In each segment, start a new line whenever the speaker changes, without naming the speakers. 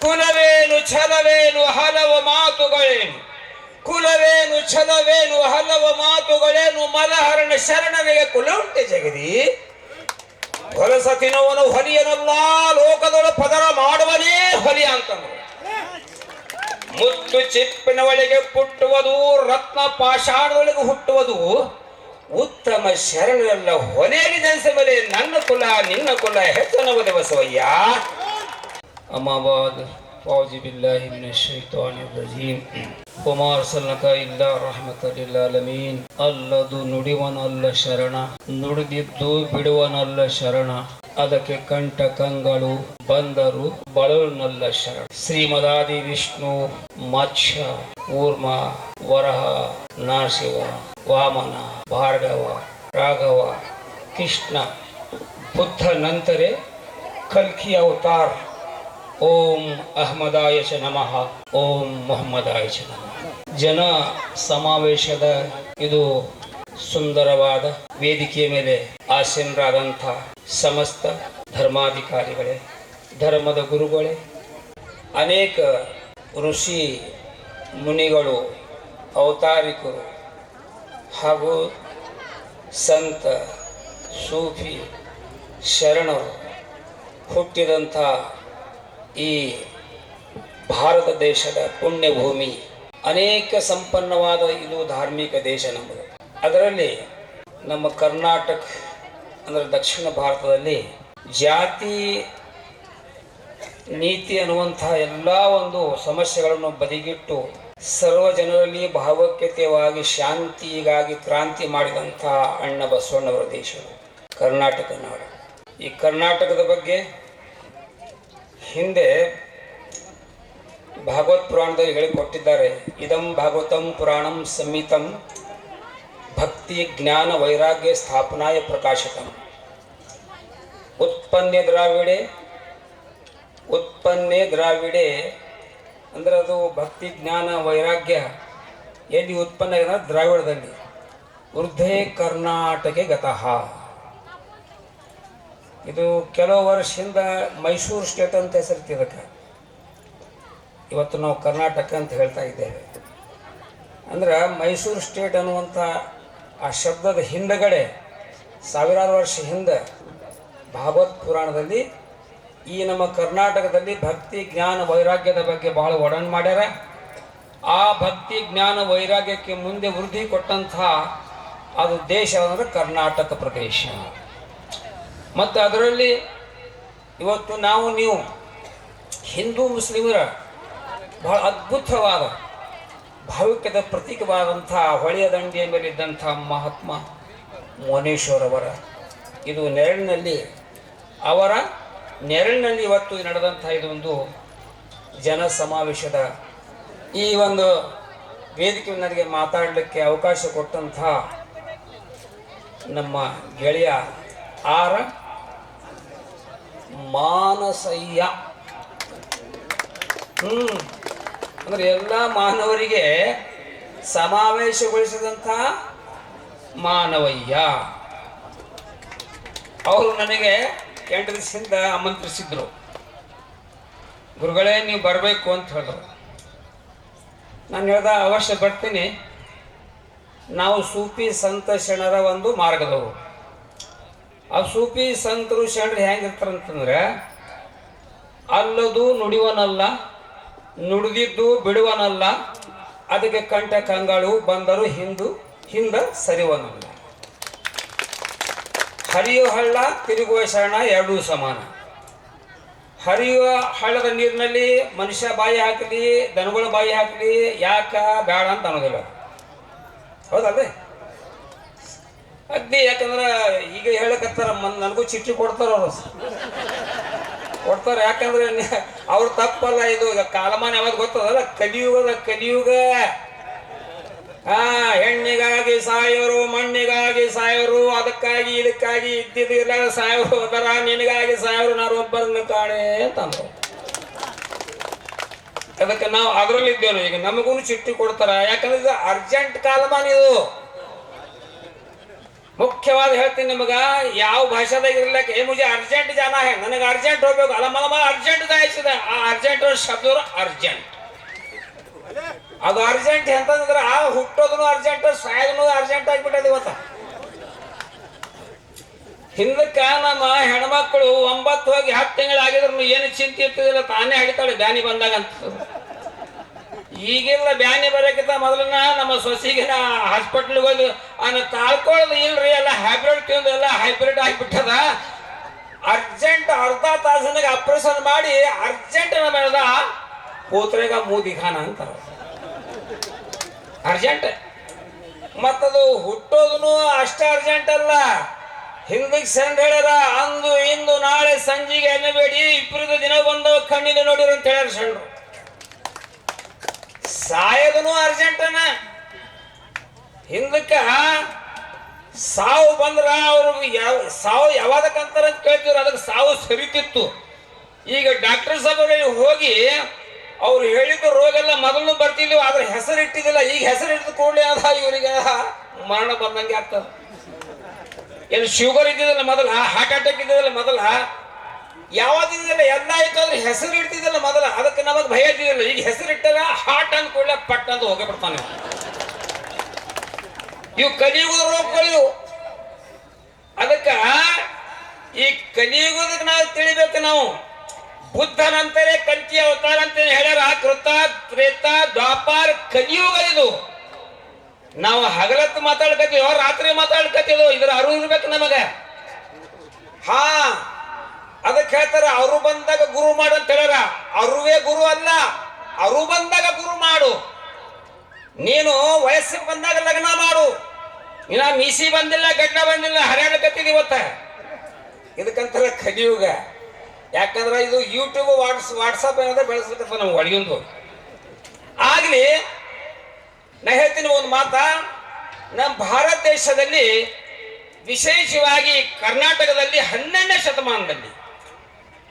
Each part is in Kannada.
ಕುಲವೇನು ಛಲವೇನು ಹಲವು ಮಾತುಗಳೇನು? ಕುಲವೇನು ಛಲವೇನು ಹಲವು ಮಾತುಗಳೇನು? ಮಲಹರಣ ಶರಣನಿಗೆ ಕುಲ ಉಂಟೆ ಜಗದಿ. ಹೊಲಸ ತಿನ್ನುವನು ಹೊಲಿಯನಲ್ಲ ಲೋಕದೊಳ ಪದರ ಮಾಡುವನೇ ಹೊಲಿಯ ಅಂತಂದ್ರು ಮುತ್ತು ಚಿಪ್ಪಿನ ಒಳಗೆ ಪುಟ್ಟುವುದು, ರತ್ನ ಪಾಷಾಣದೊಳಗೆ ಹುಟ್ಟುವುದು, ಉತ್ತಮ ಶರಣರೆಲ್ಲ ಹೊಲೆಯಲ್ಲಿ ಜನಿಸ ನನ್ನ ಕುಲ, ನಿನ್ನ ಕುಲ ಹೆಚ್ಚನವದೆ ಬಸವಯ್ಯ ಅಮಾಬಾದ್ ಫೌಜಿ ಬಿಲ್ಲಾಹಿ ಮಿನಶ್ ಶೈತಾನಿರ್ ರಜೀಮ್ ವಮಾ ಅರ್ಸಲ್ನಕ ಇಲ್ಲಾ ರಹಮತಲಿಲ್ಲಾಲಮೀನ್ ಅಲ್ಲದು ನುಡಿವನಲ್ಲ ಶರಣ ನುಡಿದಿದ್ದು ಬಿಡುವನಲ್ಲ ಶರಣ. ಅದಕ್ಕೆ ಕಂಠ ಕಂಗಳು ಬಂದರು ಬಳಲ್ನಲ್ಲ ಶರಣ. ಶ್ರೀಮದಾದಿ ವಿಷ್ಣು, ಮತ್ಸ್ಯ, ಊರ್ಮ, ವರಹ ನಾಶಿವ ವಾಮನ, ಭಾರ್ಗವ, ರಾಘವ, ಕೃಷ್ಣ, ಬುದ್ಧ ನಂತರ ಕಲ್ಕಿ ಅವತಾರ್. ಓಂ ಅಹ್ಮದಾಯಶ ನಮಃ. ಓಂ ಮೊಹಮ್ಮದಾಯ ಚ ನಮಃ. ಜನ ಸಮಾವೇಶದ ಇದು ಸುಂದರವಾದ ವೇದಿಕೆಯ ಮೇಲೆ ಆಸೀನರಾದಂಥ ಸಮಸ್ತ ಧರ್ಮಾಧಿಕಾರಿಗಳೇ, ಧರ್ಮದ ಗುರುಗಳೇ, ಅನೇಕ ಋಷಿ ಮುನಿಗಳು, ಅವತಾರಿಕರು ಹಾಗೂ ಸಂತ, ಸೂಫಿ, ಶರಣರು ಹುಟ್ಟಿದಂಥ ಈ ಭಾರತ ದೇಶದ ಪುಣ್ಯಭೂಮಿ ಅನೇಕ ಸಂಪನ್ನವಾದ ಇದು ಧಾರ್ಮಿಕ ದೇಶ ನಮ್ಮದು. ಅದರಲ್ಲಿ ನಮ್ಮ ಕರ್ನಾಟಕ, ಅಂದರೆ ದಕ್ಷಿಣ ಭಾರತದಲ್ಲಿ ಜಾತಿ, ನೀತಿ ಅನ್ನುವಂಥ ಎಲ್ಲ ಒಂದು ಸಮಸ್ಯೆಗಳನ್ನು ಬದಿಗಿಟ್ಟು ಸರ್ವ ಜನರಲ್ಲಿ ಭಾವೈಕ್ಯತೆಯಾಗಿ ಶಾಂತಿಗಾಗಿ ಕ್ರಾಂತಿ ಮಾಡಿದಂತಹ ಅಣ್ಣ ಬಸವಣ್ಣವರ ದೇಶ ಕರ್ನಾಟಕ ನಾಡು. ಈ ಕರ್ನಾಟಕದ ಬಗ್ಗೆ ಹಿಂದೆ ಭಾಗವತ್ ಪುರಾಣದಲ್ಲಿ ಹೇಳಿಕೊಟ್ಟಿದ್ದಾರೆ, ಇದಂ ಭಾಗವತಂ ಪುರಾಣಂ ಸಂಹಿತಂ ಭಕ್ತಿ ಜ್ಞಾನ ವೈರಾಗ್ಯ ಸ್ಥಾಪನಾಯ ಪ್ರಕಾಶಕಂ ಉತ್ಪನ್ನೆ ದ್ರಾವಿಡೆ ಉತ್ಪನ್ನೆ ದ್ರಾವಿಡೆ ಅಂದ್ರೆ ಅದು ಭಕ್ತಿ ಜ್ಞಾನ ವೈರಾಗ್ಯ ಎಲ್ಲಿ ಉತ್ಪನ್ನ ದ್ರಾವಿಡದಲ್ಲಿ. ವೃದ್ಧೇ ಕರ್ನಾಟಕೆ ಗತಃ. ಇದು ಕೆಲವು ವರ್ಷದಿಂದ ಮೈಸೂರು ಸ್ಟೇಟ್ ಅಂತ ಹೆಸರಿತ್ತು ಇದಕ್ಕೆ. ಇವತ್ತು ನಾವು ಕರ್ನಾಟಕ ಅಂತ ಹೇಳ್ತಾ ಇದ್ದೇವೆ. ಅಂದ್ರೆ ಮೈಸೂರು ಸ್ಟೇಟ್ ಅನ್ನುವಂಥ ಆ ಶಬ್ದದ ಹಿಂದಗಡೆ ಸಾವಿರಾರು ವರ್ಷ ಹಿಂದೆ ಭಾಗವತ್ ಪುರಾಣದಲ್ಲಿ ಈ ನಮ್ಮ ಕರ್ನಾಟಕದಲ್ಲಿ ಭಕ್ತಿ, ಜ್ಞಾನ, ವೈರಾಗ್ಯದ ಬಗ್ಗೆ ಬಹಳ ಒಡನ್ ಮಾಡ್ಯಾರ. ಆ ಭಕ್ತಿ, ಜ್ಞಾನ, ವೈರಾಗ್ಯಕ್ಕೆ ಮುಂದೆ ವೃದ್ಧಿ ಕೊಟ್ಟಂತಹ ಅದು ದೇಶ ಅಂದರೆ ಕರ್ನಾಟಕ ಪ್ರದೇಶ. ಮತ್ತು ಅದರಲ್ಲಿ ಇವತ್ತು ನಾವು, ನೀವು ಹಿಂದೂ ಮುಸ್ಲಿಮರ ಬಹಳ ಅದ್ಭುತವಾದ ಭಾವಿಕದ ಪ್ರತೀಕವಾದಂಥ ಹೊಳೆಯ ದಂಡಿಯ ಮೇಲಿದ್ದಂಥ ಮಹಾತ್ಮ ಮೋನೇಶ್ವರವರ ಇದು ನೆರಳಿನಲ್ಲಿ, ಅವರ ನೆರಳಿನಲ್ಲಿ ಇವತ್ತು ನಡೆದಂಥ ಇದೊಂದು ಜನ ಸಮಾವೇಶದ ಈ ಒಂದು ವೇದಿಕೆ ನನಗೆ ಮಾತಾಡಲಿಕ್ಕೆ ಅವಕಾಶ ಕೊಟ್ಟಂಥ ನಮ್ಮ ಗೆಳೆಯ ಆರ ಮಾನಸಯ್ಯ. ಹ್ಮ್. ಅಂದ್ರೆ ಎಲ್ಲ ಮಾನವರಿಗೆ ಸಮಾವೇಶಗೊಳಿಸಿದಂಥ ಮಾನವಯ್ಯ. ಅವರು ನನಗೆ ಎಂಟು ದಿವಸದಿಂದ ಆಮಂತ್ರಿಸಿದ್ರು. ಗುರುಗಳೇ, ನೀವು ಬರಬೇಕು ಅಂತ ಹೇಳಿದ್ರು. ನಾನು ಹೇಳ್ದ, ಅವಶ್ಯ ಬರ್ತೀನಿ ನಾವು ಸೂಫಿ ಸಂತ ಶರಣರ ಒಂದು ಮಾರ್ಗದವರು. ಆ ಸೂಫಿ ಸಂತರು ಶರಣರು ಹೆಂಗಿರ್ತಾರಂತಂದ್ರೆ ಅಲ್ಲದು ನುಡಿವನಲ್ಲ, ನುಡಿದಿದ್ದು ಬಿಡುವನಲ್ಲ, ಅದಕ್ಕೆ ಕಂಠ ಕಂಗಳು ಬಂದರು ಹಿಂದು, ಹಿಂದ ಸರಿವನಲ್ಲ. ಹರಿಯುವ ಹಳ್ಳ ತಿರುಗುವ ಶರಣ ಎರಡೂ ಸಮಾನ. ಹರಿಯುವ ಹಳ್ಳದ ನೀರಿನಲ್ಲಿ ಮನುಷ್ಯ ಬಾಯಿ ಹಾಕಲಿ, ದನಗಳ ಬಾಯಿ ಹಾಕಲಿ, ಯಾಕ ಬೇಡ ಅಂತ ಅನ್ನೋದಿಲ್ಲ. ಹೌದಲ್ರಿ? ಅಗ್ನಿ, ಯಾಕಂದ್ರೆ ಈಗ ಹೇಳಕತ್ತಾರ ಮನ್ ನನಗೂ ಚಿಟ್ಟಿ ಕೊಡ್ತಾರ ಅವರು. ಕೊಡ್ತಾರೆ, ಯಾಕಂದ್ರೆ ಅವ್ರು ತಪ್ಪಲ್ಲ ಇದು. ಕಾಲಮಾನ ಯಾವಾಗ ಗೊತ್ತದಲ್ಲ? ಕಲಿಯುಗದ ಕಲಿಯುಗ. ಆ, ಹೆಣ್ಣಿಗಾಗಿ ಸಾಯೋರು, ಮಣ್ಣಿಗಾಗಿ ಸಾಯೋರು, ಅದಕ್ಕಾಗಿ, ಇದಕ್ಕಾಗಿ ಇದ್ದಿದ್ದಿಲ್ಲ ಸಾಯೋರು ಅದರ ನಿನಗಾಗಿ ಸಾಯೋರು, ನಾನು ಒಬ್ಬರನ್ನ ಕಾಣೆ ಅಂತ ಅಂದ್ರು. ಅದಕ್ಕೆ ನಾವು ಅದರಲ್ಲಿ ಇದ್ದೇವೆ ಈಗ ನಮಗೂ ಚಿಟ್ಟಿ ಕೊಡ್ತಾರ. ಯಾಕಂದ್ರೆ ಇದು ಅರ್ಜೆಂಟ್ ಕಾಲಮಾನ ಇದು. ಮುಖ್ಯವಾದ ಹೇಳ್ತೀನಿ ನಿಮಗ, ಯಾವ ಭಾಷಾದಾಗ ಇರ್ಲಕ್ಕ, ಏ ಮುಜೆ ಅರ್ಜೆಂಟ್ ಜಾನ ಹೇ, ನನಗೆ ಅರ್ಜೆಂಟ್ ಹೋಗ್ಬೇಕು, ಅಲ್ಲ ಮಲ ಮಲ ಅರ್ಜೆಂಟ್ ದಾಯಿಸಿದ ಆ ಅರ್ಜೆಂಟ್ ಶಬ್ದ ಅರ್ಜೆಂಟ್ ಅದು ಅರ್ಜೆಂಟ್ ಎಂತಂದ್ರೆ, ಆ ಹುಟ್ಟೋದನು ಅರ್ಜೆಂಟ್ ಸಾಯೋದನು ಅರ್ಜೆಂಟ್ ಆಗ್ಬಿಟ್ಟದ ಇವತ್ತ ಹಿಂದಕ್ಕ ನಮ್ಮ ಹೆಣ್ಮಕ್ಳು ಒಂಬತ್ತು ಹೋಗಿ ಹತ್ತು ತಿಂಗಳಾಗಿದ್ರು ಏನು ಚಿಂತೆ ಇರ್ತಿದಿಲ್ಲ ತಾನೇ ಹಿಡಿತಾಳೆ, ಬ್ಯಾನಿ ಬಂದಾಗ ಅಂತ ಈಗಿಲ್ಲ ಬ್ಯಾನಿ ಬರೋಕ್ಕಿಂತ ಮೊದಲನ ನಮ್ಮ ಸೊಸಿಗೆ ಹಾಸ್ಪಿಟ್ಲಿಗೆ ಹೋಗಿ ಅವನು ತಾಳ್ಕೊಳ್ಳೋದು ಇಲ್ರಿ, ಎಲ್ಲ ಹೈಬ್ರಿಡ್ ತಿಂದು ಎಲ್ಲ ಹೈಬ್ರಿಡ್ ಆಗಿಬಿಟ್ಟದ. ಅರ್ಜೆಂಟ್ ಅರ್ಧ ತಾಸನಾಗ ಆಪರೇಷನ್ ಮಾಡಿ ಅರ್ಜೆಂಟ್ ಬೆಳೆದ ಪೂತ್ರೆಗ ಮೂದಿಖಾನ ಅಂತ ಅರ್ಜೆಂಟ್ ಮತ್ತದು ಹುಟ್ಟೋದನು ಅಷ್ಟ ಅರ್ಜೆಂಟ್ ಅಲ್ಲ. ಹಿಂದಕ್ಕೆ ಸಂಡ್ ಹೇಳ್ಯಾರ, ಅಂದು ಇಂದು ನಾಳೆ ಸಂಜೆಗೆ ಎನ್ನಬೇಡಿ ಇಬ್ಬರದ ದಿನ ಬಂದು ಕಣ್ಣಿನ ನೋಡಿರ ಅಂತ ಹೇಳ್ಯಾರ ಸಂಡ್ರು ಸಾಯೋದನು ಅರ್ಜೆಂಟನ ಹಿಂದಕ್ಕ ಸಾವು ಬಂದ್ರ ಅವ್ರಿಗೆ ಯಾವ ಸಾವು ಯಾವಾದಕ್ಕಂತಾರ ಅಂತ ಕೇಳ್ತಿದ್ರು, ಅದಕ್ಕೆ ಸಾವು ಸರಿತಿತ್ತು. ಈಗ ಡಾಕ್ಟರ್ ಸಾಹೇಬರಿಗೆ ಹೋಗಿ ಅವ್ರು ಹೇಳಿದ ರೋಗ ಎಲ್ಲ ಮೊದಲು ಬರ್ತಿದ್ವು, ಆದ್ರೆ ಹೆಸರು ಇಟ್ಟಿದ್ದಿಲ್ಲ. ಈಗ ಹೆಸರು ಇಟ್ಟಿದ ಕೂಡಲೇ ಅದ, ಇವರಿಗೆ ಮರಣ ಬಂದಂಗೆ ಆಗ್ತದ. ಏನು ಶುಗರ್ ಇದ್ದಿದ್ದಲ್ಲ ಮೊದಲ ಹಾರ್ಟ್ ಅಟ್ಯಾಕ್ ಇದ್ದಿದ್ದಲ್ಲ ಮೊದಲ. ಯಾವ್ದಿದ್ದಿಲ್ಲ ಎಲ್ಲ ಇತ್ತಂದ್ರೆ ಹೆಸರು ಇಡ್ತಿದ್ದಲ್ಲ ಮೊದಲ, ಅದಕ್ಕೆ ನಮಗೆ ಭಯ ಇದ್ದಿದ್ದಿಲ್ಲ ಈಗ ಹೆಸರು ಇಟ್ಟಲ್ಲ ಹಾಟ್ ಅಂದ್ ಕೂಡಲೇ ಪಟ್ ಅಂತ ಹೋಗೇ ಬಿಡ್ತಾನೆ ಇವು ಕಲಿಯುಗದ ರೋಗಗಳು ಅದಕ್ಕ ಈ ಕಲಿಯುಗದಕ್ಕೆ ನಾವು ತಿಳಿಬೇಕು ನಾವು. ಬುದ್ಧನಂತರೇ ಕಂಚಿ ಅವತಾರ ಅಂತ ಹೇಳ್ಯಾರ. ಕೃತ, ತ್ರೇತ, ದ್ವಾಪಾರ ಕಲಿಯುಗ ಇದು ನಾವು ಹಗಲತ್ತು ಮಾತಾಡ್ಕತ್ತೀವೋ, ರಾತ್ರಿ ಮಾತಾಡ್ಕತ್ತೀವೋ, ಇದ್ರ ಅರಿವು ಇರ್ಬೇಕು ನಮಗ. ಹಾ. ಅದಕ್ಕೆ ಹೇಳ್ತಾರ ಅವರು ಬಂದಾಗ ಗುರು ಮಾಡು ಅಂತ ಹೇಳ್ಯಾರ. ಅರುವೇ ಗುರು ಅಲ್ಲ. ಅರು ಬಂದಾಗ ಗುರು ಮಾಡು. ನೀನು ವಯಸ್ಸಿಗೆ ಬಂದಾಗ ಲಗ್ನ ಮಾಡು. ಇನ್ನ ಮೀಸಿ ಬಂದಿಲ್ಲ ಗಡ್ಡ ಬಂದಿಲ್ಲ ಹರಿಯಾಣಕತ್ತಿದ್ ಇವತ್ತ. ಇದಕ್ಕಂತಾರ ಕಲಿಯುಗ. ಯಾಕಂದ್ರೆ ಇದು ಯೂಟ್ಯೂಬ್ ವಾಟ್ಸ್ ವಾಟ್ಸಪ್ ಏನಾದ್ರೆ ಬೆಳೆಸ್ಲಿಕ್ಕೆ ನಮ್ಗೆ ಒಳಗಿಂದು. ಆಗ್ಲಿ, ನಾ ಹೇಳ್ತೀನಿ ಒಂದು ಮಾತ. ನಮ್ಮ ಭಾರತ ದೇಶದಲ್ಲಿ ವಿಶೇಷವಾಗಿ ಕರ್ನಾಟಕದಲ್ಲಿ ಹನ್ನೆರಡನೇ ಶತಮಾನದಲ್ಲಿ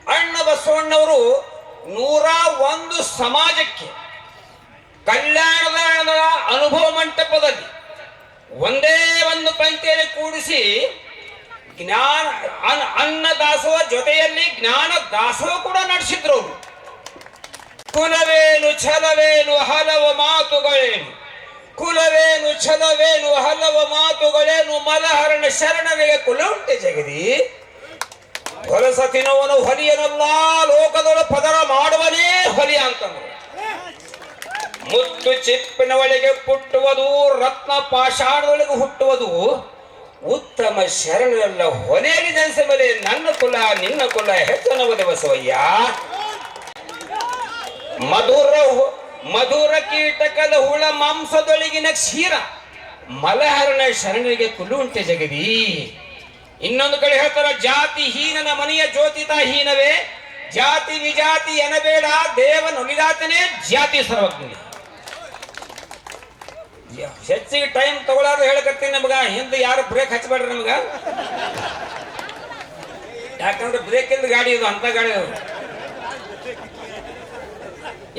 ಅಣ್ಣ ಬಸವಣ್ಣವರು ನೂರ ಒಂದು ಸಮಾಜಕ್ಕೆ ಕಲ್ಯಾಣದ ಅನುಭವ ಮಂಟಪದಲ್ಲಿ ಒಂದೇ ಒಂದು ಪಂಕ್ತಿಯಲ್ಲಿ ಕೂಡಿಸಿ ಜ್ಞಾನ ಅನ್ನ- ದಾಸೋಹ ಜೊತೆಯಲ್ಲಿ ಜ್ಞಾನ ದಾಸೋಹ ಕೂಡ ನಡೆಸಿದ್ರು ಅವರು. ಕುಲವೇನು, ಛಲವೇನು, ಹಲವು ಮಾತುಗಳೇನು. ಕುಲವೇನು, ಛಲವೇನು, ಹಲವು ಮಾತುಗಳೇನು, ಮಲಹರಣ ಶರಣನಿಗೆ ಕುಲ ಉಂಟೆ ಜಗದಿ. ಹೊಲಸ ತಿನ್ನುವನು ಹೊಲಿಯನಲ್ಲ ಲೋಕದೊಳ ಪದರ ಮಾಡುವನೇ ಹೊಲಿಯ ಅಂತಂದ್ರು. ಮುತ್ತು ಚಿಪ್ಪಿನ ಒಳಗೆ ಪುಟ್ಟುವುದು, ರತ್ನ ಪಾಷಾಣದೊಳಗೆ ಹುಟ್ಟುವುದು, ಉತ್ತಮ ಶರಣರೆಲ್ಲ ಹೊಲೆಯಲ್ಲಿ ಜನಿಸ ಮೇಲೆ ನನ್ನ ಕುಲ, ನಿನ್ನ ಕುಲ ಹೆಚ್ಚನವದೆ ಬಸವಯ್ಯ ಮಧುರ ಮಧುರ ಕೀಟಕದ ಹುಳ ಮಾಂಸದೊಳಗಿನ ಕ್ಷೀರ, ಮಲಹರಣ ಶರಣರಿಗೆ ಕುಲುಂಟೆ ಜಗದಿ. ಇನ್ನೊಂದು ಕಡೆ ಹೇಳ್ತಾರ, ಜಾತಿ ಹೀನನ ಮನೆಯ ಜ್ಯೋತಿತ ಹೀನವೇ, ಜಾತಿ ವಿಜಾತಿ ಎನಬೇಡ, ದೇವ ನುಡಿದಾತನೇ ಜಾತಿ ಸರ್ವಜ್ಞ ಹೆಚ್ಚಿಗೆ ಟೈಮ್ ತಗೊಳ್ಳಾರ ಹೇಳಕತ್ತೀನಿ ನಮಗ, ಹಿಂದೆ ಯಾರು ಬ್ರೇಕ್ ಹಚ್ಚಬೇಡ್ರಿ ನಮಗ? ಯಾಕಂದ್ರೆ ಬ್ರೇಕ್ ಇಲ್ದ ಗಾಡಿ ಇದು, ಅಂತ ಗಾಡಿ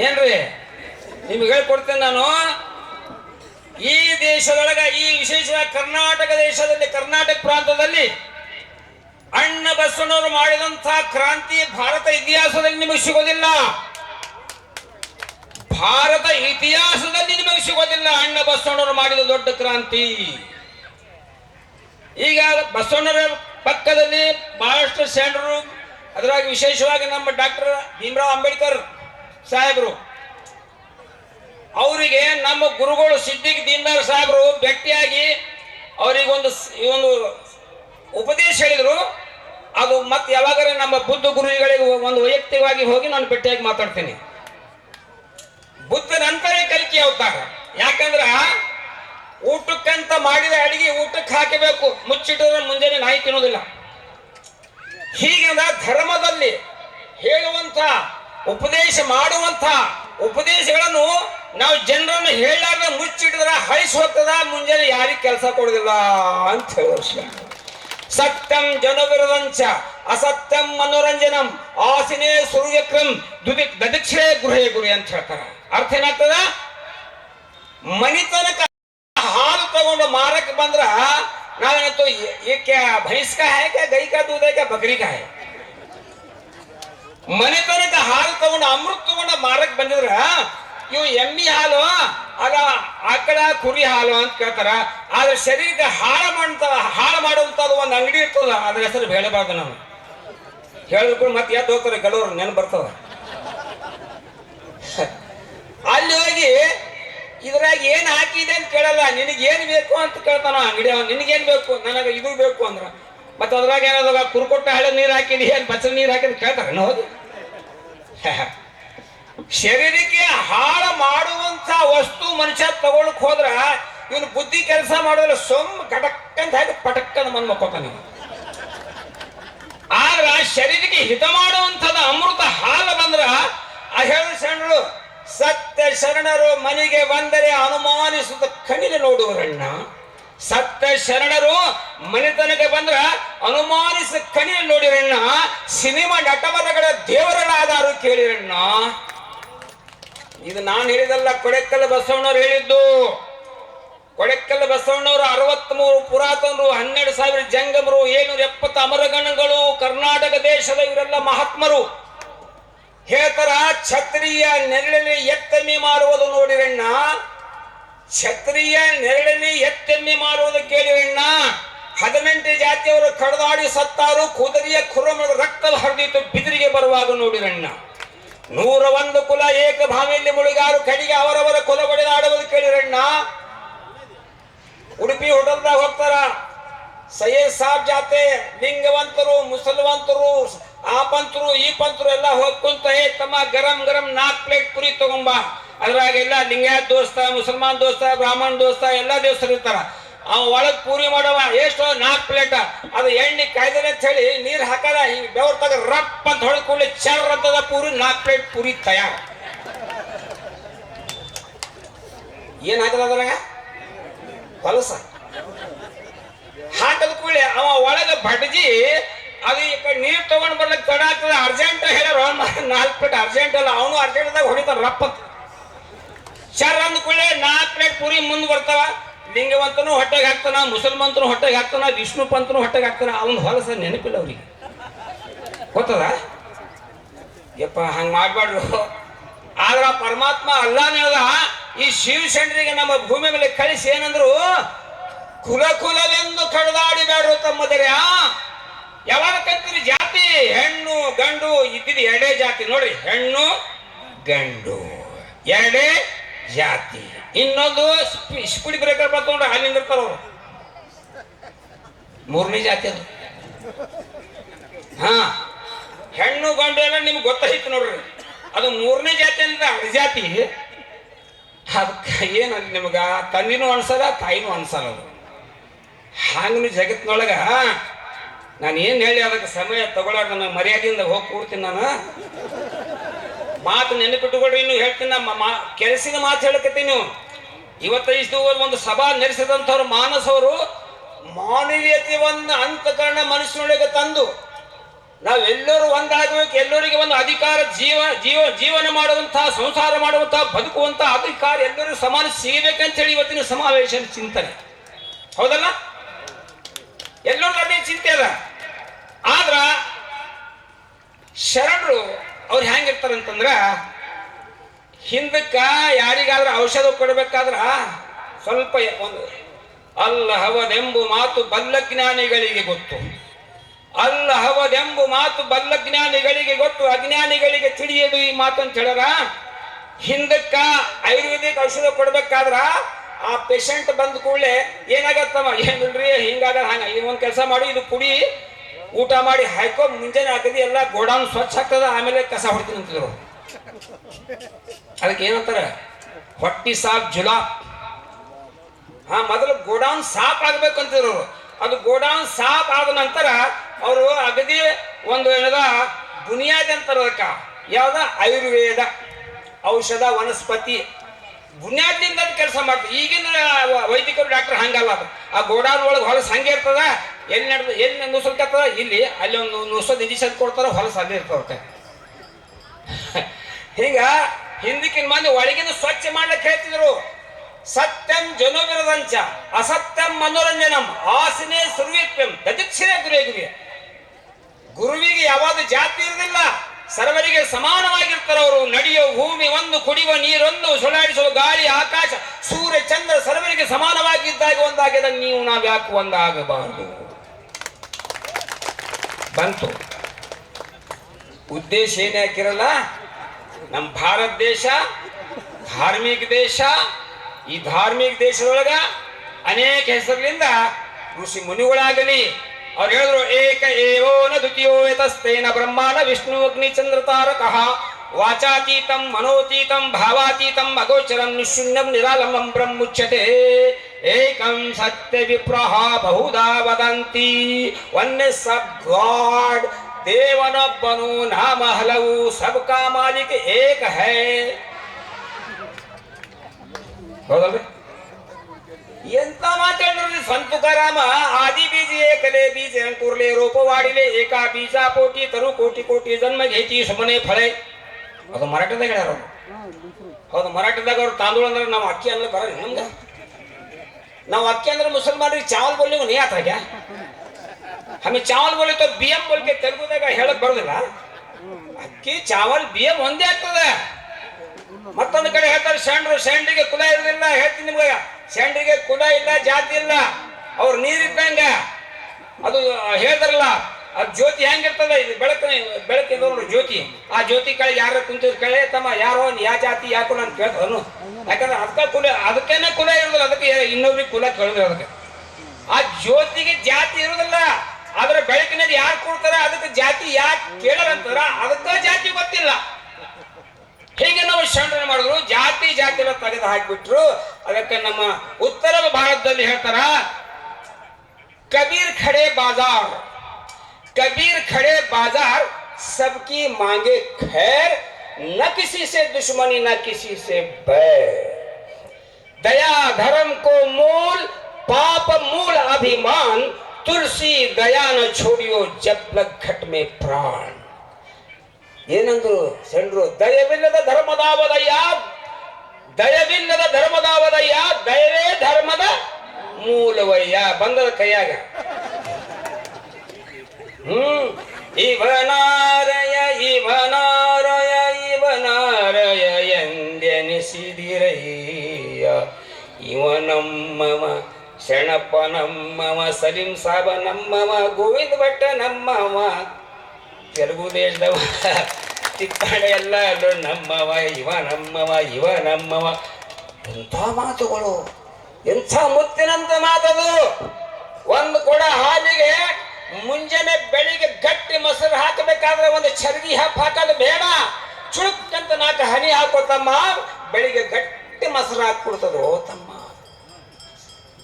ಏನ್ರಿ? ನಿಮ್ಗೆ ಹೇಳ್ಕೊಡ್ತೇನೆ ನಾನು. ಈ ದೇಶದೊಳಗ, ಈ ವಿಶೇಷವಾಗಿ ಕರ್ನಾಟಕ ದೇಶದಲ್ಲಿ, ಕರ್ನಾಟಕ ಪ್ರಾಂತದಲ್ಲಿ ಅಣ್ಣ ಬಸವಣ್ಣವರು ಮಾಡಿದಂತಹ ಕ್ರಾಂತಿ ಭಾರತ ಇತಿಹಾಸದಲ್ಲಿ ನಿಮಗೆ ಸಿಗೋದಿಲ್ಲ. ಭಾರತ ಇತಿಹಾಸದಲ್ಲಿ ನಿಮಗೆ ಸಿಗೋದಿಲ್ಲ ಅಣ್ಣ ಬಸವಣ್ಣವರು ಮಾಡಿದ ದೊಡ್ಡ ಕ್ರಾಂತಿ. ಈಗ ಬಸವಣ್ಣರ ಪಕ್ಕದಲ್ಲಿ ಬಹಳಷ್ಟು ಶರಣರು ಅದರಾಗಿ ವಿಶೇಷವಾಗಿ ನಮ್ಮ ಡಾಕ್ಟರ್ ಭೀಮರಾವ್ ಅಂಬೇಡ್ಕರ್ ಸಾಹೇಬರು. ಅವರಿಗೆ ನಮ್ಮ ಗುರುಗಳು ಸಿದ್ದಿಕ್ ದೀನ್ದಾರ್ ಸಾಹೇಬರು ಭೇಟಿಯಾಗಿ ಅವರಿಗೊಂದು ಒಂದು ಉಪದೇಶ ಹೇಳಿದರು. ಅದು ಮತ್ತೆ ಯಾವಾಗರೆ ನಮ್ಮ ಬುದ್ಧ ಗುರುಗಳಿಗೆ ಒಂದು ವೈಯಕ್ತಿಕವಾಗಿ ಹೋಗಿ ನಾನು ಭೇಟಿಯಾಗಿ ಮಾತಾಡ್ತೀನಿ. ಬುದ್ಧ ನಂತರೇ ಕಲಿಕೆ ಅವತಾರ. ಯಾಕಂದ್ರ ಊಟಕ್ಕಂತ ಮಾಡಿದ ಅಡಿಗೆ ಊಟಕ್ಕೆ ಹಾಕಬೇಕು. ಮುಚ್ಚಿಟ್ಟಿದ್ರೆ ಮುಂಜಾನೆ ನಾಯಿ ತಿನ್ನೋದಿಲ್ಲ. ಹೀಗಂದ ಧರ್ಮದಲ್ಲಿ ಹೇಳುವಂತ ಉಪದೇಶ ಮಾಡುವಂತ ಉಪದೇಶಗಳನ್ನು ನಾವು ಜನರನ್ನು ಹೇಳಾರ್ದ ಮುಚ್ಚಿಟ್ಟಿದ್ರೆ ಹಳಿಸಿ ಹೋಗ್ತದ, ಮುಂಜಾನೆ ಯಾರಿಗೆ ಕೆಲಸ ಕೊಡೋದಿಲ್ಲ ಅಂತ ಹೇಳೋರು सत्यम जनविरदंच असत्यम मनोरंजन आसिने सूर्यक्रम दुदिक ददिक्षे गुरी गुरे अंतरतर अर्थ है ना हाल तो मारक बंद रहा ना तो ये, क्या भैंस का है क्या गई का दूध है क्या बकरी का है मनीतन का हाल तो अमृत तो मारक बंद ಇವು ಎಮ್ಮಿ ಹಾಲು, ಅಲ್ಲ, ಆಕಳ ಕುರಿ ಹಾಲು ಅಂತ ಕೇಳ್ತಾರ. ಆದ್ರೆ ಶರೀರಕ್ಕೆ ಹಾಳ ಮಾಡ್ತ, ಹಾಳ ಮಾಡುವಂತ ಒಂದು ಅಂಗಡಿ ಇರ್ತದ ಅದ್ರ ಹೆಸರು ಹೇಳಬಾರ್ದು ನಾವು ಹೇಳಿದ್ರು ಮತ್ತೆ ಎದ್ದು ಹೋಗ್ತಾರೆ ಕೆಲವರು ನೆನ್ ಬರ್ತದ ಅಲ್ಲಿ ಹೋಗಿ ಇದ್ರಾಗ ಏನ್ ಹಾಕಿದೆ ಅಂತ ಕೇಳಲ್ಲ ನಿನಗೆ ಏನು ಬೇಕು ಅಂತ ಕೇಳ್ತಾನ ಅಂಗಡಿ ನಿನಗೇನ್ ಬೇಕು, ನನಗೆ ಇದು ಬೇಕು ಅಂದ್ರ. ಮತ್ತೆ ಅದ್ರಾಗ ಏನಾದಾಗ ಕುರ್ಕೊಟ್ಟ ಹಳೆ ನೀರು ಹಾಕಿದಿ ಏನ್ ಬಚ್ಚಲ ನೀರು ಹಾಕಿದ್ ಕೇಳ್ತಾರ ಹೋಗಿ. ಶರೀರಕ್ಕೆ ಹಾಳ ಮಾಡುವಂತ ವಸ್ತು ಮನುಷ್ಯ ತಗೊಳಕ್ ಹೋದ್ರ ಇವನು ಬುದ್ಧಿ ಕೆಲಸ ಮಾಡೋದ್ರ ಸೊಮ್ ಕಟಕ್ ಅಂತ ಹಾಕಿ ಪಟಕ್ಕನ ಮನ್ ಮಕ್ಕೋತಾನೆ ಆದ್ರ ಶರೀರಕ್ಕೆ ಹಿತ ಮಾಡುವಂತದ ಅಮೃತ ಹಾಲು ಬಂದ್ರ ಅಹೇಳ ಹೇಳು ಶರಣರು, ಸತ್ಯ ಶರಣರು ಮನೆಗೆ ಬಂದರೆ ಅನುಮಾನಿಸುತ್ತ ಕಣ್ಣಿನ ನೋಡುವರಣ್ಣ. ಸತ್ಯ ಶರಣರು ಮನೆತನಕ್ಕೆ ಬಂದ್ರ ಅನುಮಾನಿಸ ಕಣ್ಣಿನ ನೋಡಿರಣ್ಣ. ಸಿನಿಮಾ ನಟಮನಗಳ ದೇವರಣ್ಣ ಆದಾರು ಕೇಳಿರಣ್ಣ. ಇದು ನಾನು ಹೇಳಿದಲ್ಲ ಕೊಡೆಕ್ಕಲ್ ಬಸವಣ್ಣವ್ರು ಹೇಳಿದ್ದು. ಕೊಡೆಕ್ಕಲ್ ಬಸವಣ್ಣವರು ಅರವತ್ಮೂರು ಪುರಾತನರು, ಹನ್ನೆರಡು ಸಾವಿರ ಜಂಗಮರು, ಏಳ್ನೂರ ಎಪ್ಪತ್ತು ಅಮರಗಣಗಳು, ಕರ್ನಾಟಕ ದೇಶದ ಇವರೆಲ್ಲ ಮಹಾತ್ಮರು. ಹೇಳ್ತಾರ, ಛತ್ರಿಯ ನೆರಳಲ್ಲಿ ಎತ್ತೆಮ್ಮಿ ಮಾರುವುದು ನೋಡಿರಣ್ಣ. ಛತ್ರಿಯ ನೆರಳಲ್ಲಿ ಎತ್ತೆಮ್ಮಿ ಮಾರುವುದು ಕೇಳಿರಣ್ಣ. ಹದಿನೆಂಟು ಜಾತಿಯವರು ಕಡದಾಡಿ ಸತ್ತಾರು, ಕುದುರೆಯ ಕುರುಮ ರಕ್ತ ಹರಿದಿತ್ತು, ಬಿದಿರಿಗೆ ಬರುವಾಗ ನೋಡಿರಣ್ಣ. ನೂರ ಒಂದು ಕುಲ ಏಕ ಭಾವಿಯಲ್ಲಿ ಮುಳುಗಾರು ಕಡಿಗೆ ಅವರವರ ಕುಲ ಬಡಿದಾಡುವುದು ಕೇಳಿರಣ್ಣ ಉಡುಪಿ ಹೋಟೆಲ್ದಾಗ ಹೋಗ್ತಾರ. ಸಯ್ಯದ್ ಸಾಬ್ ಜಾತೆ ಲಿಂಗವಂತರು, ಮುಸಲ್ವಂತರು ಆ ಪಂತರು ಈ ಪಂತರು ಎಲ್ಲ ಹೋಗ್ಕೊಂತ ತಮ್ಮ ಗರಂ ಗರಂ ನಾಲ್ಕು ಪ್ಲೇಟ್ ಪುರಿ ತಗೊಂಬ. ಅದ್ರಾಗೆಲ್ಲ ಲಿಂಗಾಯತ್ ದೋಸ್ತ, ಮುಸಲ್ಮಾನ್ ದೋಸ್ತ, ಬ್ರಾಹ್ಮಣ ದೋಸ್ತ ಎಲ್ಲ ದೇವಸ್ಥರು ಇರ್ತಾರ. ಅವ ಒಳಗ್ ಪೂರಿ ಮಾಡವ, ಎಷ್ಟು ನಾಲ್ಕು ಪ್ಲೇಟ್ ಅದು ಎಣ್ಣೆ ಕಾಯ್ದನೆ ಅಂತ ಹೇಳಿ ನೀರ್ ಹಾಕದ, ಈ ಬೆವ್ರ ತಗ ರಪ್ ಅಂತ ಹೊಡೆದ ಕೂಡಲೇ ಚರ್ ಅಂತದ ಪೂರಿ ನಾಲ್ಕು ಪ್ಲೇಟ್ ಪೂರಿ ತಯಾರ. ಏನ್ ಹಾಕದ ಅದ್ರಾಗ? ಹೊಲಸ. ಹಾಕದ ಕೂಡಲೇ ಅವ ಒಳಗ ಬಡ್ಜಿ, ಅದು ಈ ಕಡೆ ನೀರ್ ತಗೊಂಡ್ ಬರ್ಲಿಕ್ಕೆ ತಡ ಅರ್ಜೆಂಟ್ ಹೇಳ್ಯಾರ ನಾಲ್ಕು ಪ್ಲೇಟ್ ಅರ್ಜೆಂಟ್ ಅಲ್ಲ, ಅವನು ಅರ್ಜೆಂಟ್ದಾಗ ಹೊಡಿತಾನ ರಪ್ಪ. ಶರ್ ಅಂದ ಕೂಡಲೇ ನಾಲ್ಕು ಪ್ಲೇಟ್ ಪೂರಿ ಮುಂದೆ ಬರ್ತಾವ. ಲಿಂಗವಂತನು ಹೊಟ್ಟೆಗೆ ಹಾಕ್ತಾನ ಮುಸಲ್ಮಂತನು ಹೊಟ್ಟೆಗೆ ಹಾಕ್ತಾನ, ವಿಷ್ಣು ಪಂತನು ಹೊಟ್ಟೆಗೆ ಹಾಕ್ತಾನ, ಅವನ ಹೊಲಸ ನೆನಪಿಲ್ಲ ಅವ್ರಿಗೆ. ಗೊತ್ತದ? ಯಪ್ಪ, ಹಂಗೆ ಮಾಡ್ಬಾರ್ದು. ಆದ್ರ ಪರಮಾತ್ಮ ಅಲ್ಲ ಹೇಳ್ದ ಈ ಶಿವಶಂಡ್ರಿಗೆ ನಮ್ಮ ಭೂಮಿ ಮೇಲೆ ಕಳಿಸಿ ಏನಂದ್ರು, ಕುಲ ಕುಲವೆಂದು ಕಡದಾಡಿಬೇಡ್ರು ತಮ್ಮದರ್ಯ ಯಾವಾಗ ಕಂತೀರಿ ಜಾತಿ? ಹೆಣ್ಣು, ಗಂಡು, ಇದ್ದಿದ್ದು ಎರಡೇ ಜಾತಿ. ನೋಡ್ರಿ, ಹೆಣ್ಣು, ಗಂಡು, ಎರಡೇ ಜಾತಿ. ಇನ್ನೊಂದು ಸ್ಪಿ- ಸ್ಪೀಡ್ ಬ್ರೇಕರ್ ಬಂದ್ಕೊಂಡು ಹಾಲಿಂದ ಇರ್ತಾರ ಅವರು. ಮೂರನೇ ಜಾತಿ ಅದು. ಹಾ. ಹೆಣ್ಣು ಗಂಡು ಎಲ್ಲ ನಿಮ್ಗೆ ಗೊತ್ತಾಯ್ತು ನೋಡ್ರಿ. ಅದು ಮೂರನೇ ಜಾತಿ ಅಂದ್ರೆ ಅಡಜಾತಿ ಅದಕ್ಕೆ ಏನು ನಿಮ್ಗೆ? ತಂದಿನೂ ಅನ್ಸಲ್ಲ, ತಾಯಿನೂ ಅನ್ಸಲ್ಲ ಅದು. ಹಾಂಗೂ ಜಗತ್ತಿನೊಳಗ, ನಾನು ಏನು ಹೇಳಿ ಅದಕ್ಕೆ ಸಮಯ ತಗೊಳ್ಳಾರ್ದ ನಾನು ಮರ್ಯಾದೆಯಿಂದ ಹೋಗಿ ಕೂಡ್ತೀನಿ ನಾನು. ಮಾತು ನೆನಪಿಟ್ಟುಕೊಡ್ರಿ ಇನ್ನು ಹೇಳ್ತೀನಿ, ನಮ್ಮ ಕೆಲಸಿನ ಮಾತು ಹೇಳಕತ್ತೀನಿ ನೀವು. ಇವತ್ತ ಇಷ್ಟು ಒಂದು ಸಭಾ ನಡೆಸಿದಂಥವ್ರು ಮಾನಸವರು ಮಾನವೀಯತೆ ಒಂದು ಅಂತಕರಣ ಮನುಷ್ಯನೊಳಗೆ ತಂದು, ನಾವೆಲ್ಲರೂ ಒಂದಾಗಬೇಕು, ಎಲ್ಲರಿಗೆ ಒಂದು ಅಧಿಕಾರ ಜೀವ ಜೀವ, ಜೀವನ ಮಾಡುವಂತಹ, ಸಂಸಾರ ಮಾಡುವಂತಹ, ಬದುಕುವಂತಹ ಅಧಿಕಾರ ಎಲ್ಲರಿಗೂ ಸಮಾನ ಸಿಗಬೇಕಂತ ಹೇಳಿ ಇವತ್ತಿನ ಸಮಾವೇಶ ಚಿಂತನೆ. ಹೌದಲ್ಲ? ಎಲ್ಲರೂ ಅದೇ ಚಿಂತೆ ಅದ. ಆದ್ರ ಶರಣರು ಅವ್ರು ಹೆಂಗಿರ್ತಾರಂತಂದ್ರ, ಹಿಂದಕ್ಕ ಯಾರಿಗಾದ್ರೂ ಔಷಧ ಕೊಡ್ಬೇಕಾದ್ರ ಸ್ವಲ್ಪ ಒಂದು ಅಲ್ಲ ಹವದೆಂಬು ಮಾತು ಬಲ್ಲ ಜ್ಞಾನಿಗಳಿಗೆ ಗೊತ್ತು. ಅಲ್ಲ ಹವದೆಂಬು ಮಾತು ಬಲ್ಲ ಜ್ಞಾನಿಗಳಿಗೆ ಗೊತ್ತು. ಅಜ್ಞಾನಿಗಳಿಗೆ ತಿಳಿಯದು ಈ ಮಾತು ಅಂತ ಹೇಳರ ಹಿಂದಕ್ಕ ಆಯುರ್ವೇದಿಕ್ ಔಷಧ ಕೊಡ್ಬೇಕಾದ್ರ ಆ ಪೇಷಂಟ್ ಬಂದ ಕೂಡಲೇ ಏನಾಗತ್ತಮ್ಮ ಏನಿಲ್ರಿ ಹಿಂಗಾಗ ಹಂಗ ಈ ಒಂದು ಕೆಲಸ ಮಾಡಿ, ಇದು ಕುಡಿ. ಊಟ ಮಾಡಿ ಹಾಯ್ಕೊಂಡು ಮುಂಜಾನೆ ಹಾಕದಿ ಎಲ್ಲ ಗೋಡಾನ್ ಸ್ವಚ್ಛ ಆಗ್ತದ, ಆಮೇಲೆ ಕಸ ಹೊಡ್ತೀನಿ ಅಂತಿದ್ರು. ಅದಕ್ಕೆ ಏನಂತಾರೆ ಹೊಟ್ಟಿ ಸಾಪ್ ಜುಲಾ. ಹಾ, ಮೊದಲು ಗೋಡೌನ್ ಸಾಪ್ ಆಗ್ಬೇಕು ಅಂತಿದ್ರು. ಅದು ಗೋಡೌನ್ ಸಾಪ್ ಆದ ನಂತರ ಅವರು ಅಗದಿ ಒಂದು ಏನದ, ಬುನಿಯಾದಿ ಅಂತಾರ ಅದಕ್ಕ. ಯಾವ್ದ? ಆಯುರ್ವೇದ ಔಷಧ ವನಸ್ಪತಿ. ಬುನಿಯಾದಿಂದ ಕೆಲಸ ಮಾಡ್ತಾರೆ ಈಗಿನ ವೈದಿಕರು ಡಾಕ್ಟರ್ ಹಂಗಲ್ಲ ಅದು. ಆ ಗೋಡೌನ್ ಒಳಗೆ ಹೊಲಸು ಹಂಗೆ ಇರ್ತದ, ಎಲ್ಲಿ ನಡೆದ, ಎಲ್ಲಿ ನುಸುಲ್ಕತ್ತದ ಇಲ್ಲಿ ಅಲ್ಲಿ ಒಂದು ನುಸದ್ ಇಂಜೆಕ್ಷನ್ ಕೊಡ್ತಾರ ಹೊಲಸು ಅಲ್ಲಿ ಇರ್ತವ್ರೆ ಹಿಂಗ ಹಿಂದಿಕ್ಕಿನ ಮಂದಿ ಒಳಗಿನ ಸ್ವಚ್ಛ ಮಾಡ್ಲಿಕ್ಕೆ ಹೇಳ್ತಿದ್ರು. ಸತ್ಯಂ ಜನವಿರದಂಚ, ಅಸತ್ಯಂ ಮನೋರಂಜನಂ, ಆಸನೆ ಸುರ್ವಿತ್ಯಂ, ದದಿಕ್ಷಿಣೆ ಗುರುವಿಗೆ ಗುರುವಿಗೆ ಯಾವಾಗ ಜಾತಿ ಇರುವುದಿಲ್ಲ ಸರ್ವರಿಗೆ ಸಮಾನವಾಗಿರ್ತಾರೆ ಅವರು. ನಡೆಯುವ ಭೂಮಿ ಒಂದು, ಕುಡಿಯುವ ನೀರೊಂದು ಸುಳಾಡಿಸುವ ಗಾಳಿ, ಆಕಾಶ, ಸೂರ್ಯ, ಚಂದ್ರ ಸರ್ವರಿಗೆ ಸಮಾನವಾಗಿದ್ದಾಗ ಒಂದಾಗಿದೆ ನೀವು ನಾವು ಯಾಕೆ ಒಂದಾಗಬಾರದು? ಬಂತು. ಉದ್ದೇಶ ಏನೇ ಹಾಕಿರಲ್ಲ? ನಮ್ಮ ಭಾರತ ದೇಶ, ಧಾರ್ಮಿಕ ದೇಶ, ಈ ಧಾರ್ಮಿಕ ದೇಶದೊಳಗ ಅನೇಕ ಹೆಸರಿನಿಂದ ಋಷಿ ಮುನಿಗಳಾಗಲಿ ಅವ್ರು ಹೇಳಿದ್ರು ಏಕ ಏವೋ ನ ದ್ವಿತೀಯೋ ಯತಸ್ತೇನ ಬ್ರಹ್ಮಾಂಡ ವಿಷ್ಣು ಅಗ್ನಿ ಚಂದ್ರ ತಾರಕಃ ವಾಚಾತೀತಂ ಮನೋತೀತಂ ಭಾವಾತೀತಂ ಅಗೋಚರಂ ನಿಶೂನ್ಯಂ ನಿರಾಲಂಬಂ ಬ್ರಹ್ಮುಚ್ಯತೆ ಏಕಂ ಸತ್ಯ ವಿಪ್ರಹ ಬಹುಧಾ ವದಂತಿ ಒನ್ನೆಸ್ ಆಫ್ ಗಾಡ್ ದೇವನೊಬ್ಬನು ನಾಮ ಹಲವು ಸಬ್ಕಾ ಮಾಲಿಕ ಏಕ ಹೈ ಹೌದಲ್ರಿ ಎಂತ ಮಾತಾಡ್ರಿ ಸಂತುಕಾರಾಮ ಆದಿ ಬೀಜ ಕಲೆ ಬೀಜ, ಅಂಕುರ್ಲೆ ರೂಪವಾಡಿಲೆ ಏಕಾ ಬೀಜ ಕೋಟಿ, ತರು ಕೋಟಿ ಕೋಟಿ ಜನ್ಮ ಗೆಚಿ ಸುಮ್ಮನೆ ಫಳೆ. ಅದು ಮರಾಠದಾಗ ಹೇಳ್ಯಾರ ಹೌದು, ಮರಾಠದಾಗ ಅವ್ರು ತಾಂದೂಳ ಅಂದ್ರೆ ನಾವು ಅಕ್ಕಿ ಅಂದ್ರೆ ಬರ ನಮ್ಗೆ. ನಾವು ಅಕ್ಕಿ ಅಂದ್ರೆ ಮುಸಲ್ಮಾನರಿಗೆ ಚಾವಲ್ ಬೋಲಿ ನೀ ಆತಾಗ ಆಮೇಲೆ ಚಾವಲ್ ಬೋಲಿ ತೋ ಬಿ ಎಂ ಬೋಲ್ಕೆ ತೆಲುಗುದಾಗ ಹೇಳಕ್ ಬರೋದಿಲ್ಲ. ಅಕ್ಕಿ, ಚಾವಲ್ ಬಿ ಎಂ ಒಂದೇ ಆಗ್ತದೆ. ಮತ್ತೊಂದು ಕಡೆ ಹೇಳ್ತಾರೆ, ಸ್ಯಾಂಡ್ರು ಸ್ಯಾಂಡ್ರಿಗೆ ಕುಲ ಇರಲಿಲ್ಲ ಹೇಳ್ತೀನಿ ನಿಮ್ಗೆ. ಶೆಂಡಿಗೆ ಕುಲ ಇಲ್ಲ, ಜಾತಿ ಇಲ್ಲ. ಅವ್ರು ನೀರಿದ್ದಂಗ ಅದು ಹೇಳ್ತಾರಲ್ಲ ಅದು ಜ್ಯೋತಿ ಹೆಂಗಿರ್ತದ? ಇದು ಬೆಳಕ ಬೆಳಕಿನ ಜ್ಯೋತಿ. ಆ ಜ್ಯೋತಿ ಕಳೆ ಯಾರ ಕುಂತಿದ್ ಕಳೆ ತಮ್ಮ ಯಾರೋ ಯಾ ಜಾತಿ, ಯಾ ಕುಲ ಅಂತ ಕೇಳ್ತಾನು ಯಾಕಂದ್ರೆ ಅದಕ್ಕ ಕುಲ, ಅದಕ್ಕೇನೆ ಕುಲ ಇರೋದಿಲ್ಲ, ಅದಕ್ಕೆ ಇನ್ನೊಬ್ರಿಗೆ ಕುಲ ಕೇಳಿದ್ರೆ ಅದಕ್ಕೆ. ಆ ಜ್ಯೋತಿಗೆ ಜಾತಿ ಇರೋದಿಲ್ಲ. ಆದ್ರೆ ಬೆಳಕಿನಲ್ಲಿ ಯಾರು ಕೊಡ್ತಾರ, ಅದಕ್ಕೆ ಜಾತಿ ಯಾಕೆ ಕೇಳರಂತಾರ, ಅದಕ್ಕೆ ಜಾತಿ ಗೊತ್ತಿಲ್ಲ. ಹೀಗೆ ನಾವು ಶಂಡನೆ ಮಾಡಿದ್ರು ಜಾತಿ ಜಾತಿ ಎಲ್ಲ ತೆಗೆದು ಹಾಕಿಬಿಟ್ರು ಅದಕ್ಕೆ ನಮ್ಮ ಉತ್ತರ ಭಾರತದಲ್ಲಿ ಹೇಳ್ತಾರ ಕಬೀರ್ ಖಡೆ ಬಾಜಾರ್ ಕಬೀರ್ ಖಡೆ बाजार सबकी मांगे खैर न किसी से दुश्मनी न किसी से बैर दया धर्म को मूल पाप मूल अभिमान तुलसी दया न छोड़ियो जब लग घट में प्राण ಏನಂದ್ರು ಶರಣರು ದಯವಿಲ್ಲದ ಧರ್ಮದಾವದಯ್ಯ ದಯವಿಲ್ಲದ ಧರ್ಮದಾವದಯ್ಯ, ದಯವೇ ಧರ್ಮದ ಮೂಲವಯ್ಯ, ಬಂದದ ಕೈಯಾಗ. ಹ್ಮ್ ಇವನಾರಯ ಇವನಾರಯ ಇವನಾರಯ ಎಂದೆನಿಸಿದಿರಯ್ಯ ಇವನಮ್ಮವ ಶರಣಪ್ಪ ನಮ್ಮವ ಸಲೀಂ ಸಾಬ, ನಮ್ಮವ ಗೋವಿಂದ ಭಟ್ಟ ನಮ್ಮವ ತೆಲುಗು ದೇಶದವ ತಿಪ್ಪಾಳೆ ಎಲ್ಲ ನಮ್ಮವ, ಇವ ನಮ್ಮವ ಇವ ನಮ್ಮವ. ಎಂಥ ಮಾತುಗಳು? ಎಂಥ ಮುತ್ತಿನಂತ ಮಾತದು? ಒಂದು ಕೂಡ ಹಾಲಿಗೆ ಮುಂಜಾನೆ ಬೆಳಿಗ್ಗೆ ಗಟ್ಟಿ ಮೊಸರು ಹಾಕಬೇಕಾದ್ರೆ ಒಂದು ಚರ್ಗಿ ಹಪ್ಪು ಹಾಕೋದು ಬೇಡ. ಚುಳುಕ್ ಅಂತ ನಾಲ್ಕು ಹನಿ ಹಾಕೋತಮ್ಮ. ಬೆಳಿಗ್ಗೆ ಗಟ್ಟಿ ಮೊಸರು ಹಾಕ್ಬಿಡ್ತದೋ ತಮ್ಮ.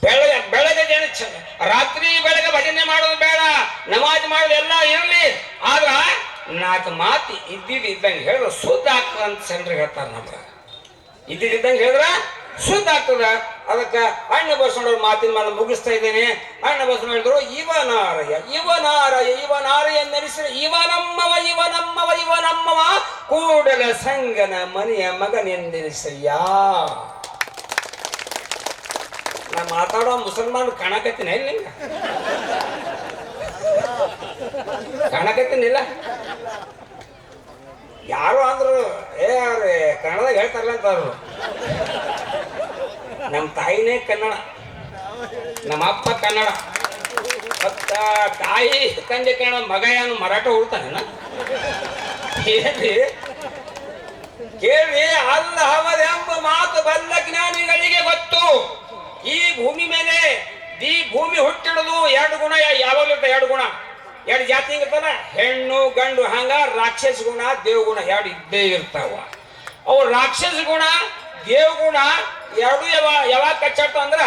ಬೆಳಗ್ಗೆ ಬೆಳಗ್ಗೆ ಜನ ಚ- ರಾತ್ರಿ ಬೆಳಗ್ಗೆ ಭಜನೆ ಮಾಡೋದು ಬೇಡ ನಮಾಜ್ ಮಾಡೋದು ಎಲ್ಲ ಇರಲಿ ಆದ್ರ ನಾಲ್ಕು ಮಾತು ಇದ್ದಿದ್ದು ಇದ್ದಂಗೆ ಹೇಳಿದ್ರೆ ಶುದ್ಧ ಆಗ್ತದೆ ಅಂತ ಜನರು ಹೇಳ್ತಾರೆ ನಮ್ಗೆ. ಇದ್ದಿದ್ದಂಗೆ ಹೇಳಿದ್ರೆ ಶುದ್ಧ ಆಗ್ತದ. ಅದಕ್ಕೆ ಅಣ್ಣ ಬಸವಣ್ಣವ್ರ ಮಾತಿನ ಮೇಲೆ ಮುಗಿಸ್ತಾ ಇದ್ದೇನೆ. ಅಣ್ಣ ಬಸವಣ್ಣ ಹೇಳಿದ್ರು ಇವನಾರಯ ಇವನಾರಯ ಇವನಾರಯ ನೆನೆಸಿದ ಇವನಮ್ಮವ ಇವನಮ್ಮವ ಇವನಮ್ಮವ ಕೂಡಲ ಸಂಗನ ಮನೆಯ ಮಗನೆಂದೆನಿಸಯ್ಯ ನಾ ಮಾತಾಡೋ ಮುಸಲ್ಮಾನ್ ಕಾಣಕತ್ತೀನಿ ಇಲ್ಲಿ ಕಾಣಕತ್ತೀನಿಲ್ಲ. ಯಾರು ಅಂದ್ರು, ಏ ಅವ್ರು, ಕನ್ನಡದಾಗ ಹೇಳ್ತಾರಲ್ಲ ಅಂತ ಅವರು. ನಮ್ಮ ತಾಯಿನೇ ಕನ್ನಡ. ನಮ್ಮ ಅಪ್ಪ ಕನ್ನಡ. ಮತ್ತ ತಾಯಿ ತಂದೆ ಕನ್ನಡ, ಮಗ ಏನು ಮರಾಠ ಏನ್ರಿ ಕೇಳಿ. ಅಲ್ಲ ಅವರೆಂಬ ಮಾತು ಬಲ್ಲ ಜ್ಞಾನಿಗಳಿಗೆ ಗೊತ್ತು. ಈ ಭೂಮಿ ಮೇಲೆ, ಈ ಭೂಮಿ ಹುಟ್ಟಿಡೋದು ಎರಡು ಗುಣ, ಯಾವಾಗಲೂ ಎರಡು ಗುಣ. ಎರಡು ಜಾತಿ ಹಿಂಗಿರ್ತಾನ ಹೆಣ್ಣು, ಗಂಡು, ಹಂಗ ರಾಕ್ಷಸ ಗುಣ ದೇವಗುಣ ಎರಡು ಇದ್ದೇ ಇರ್ತಾವ. ಅವು ರಾಕ್ಷಸ ಗುಣ ದೇವಗುಣ ಎರಡು ಯಾವ, ಯಾವಾಗ ಕಚ್ಚಾಟ ಅಂದ್ರ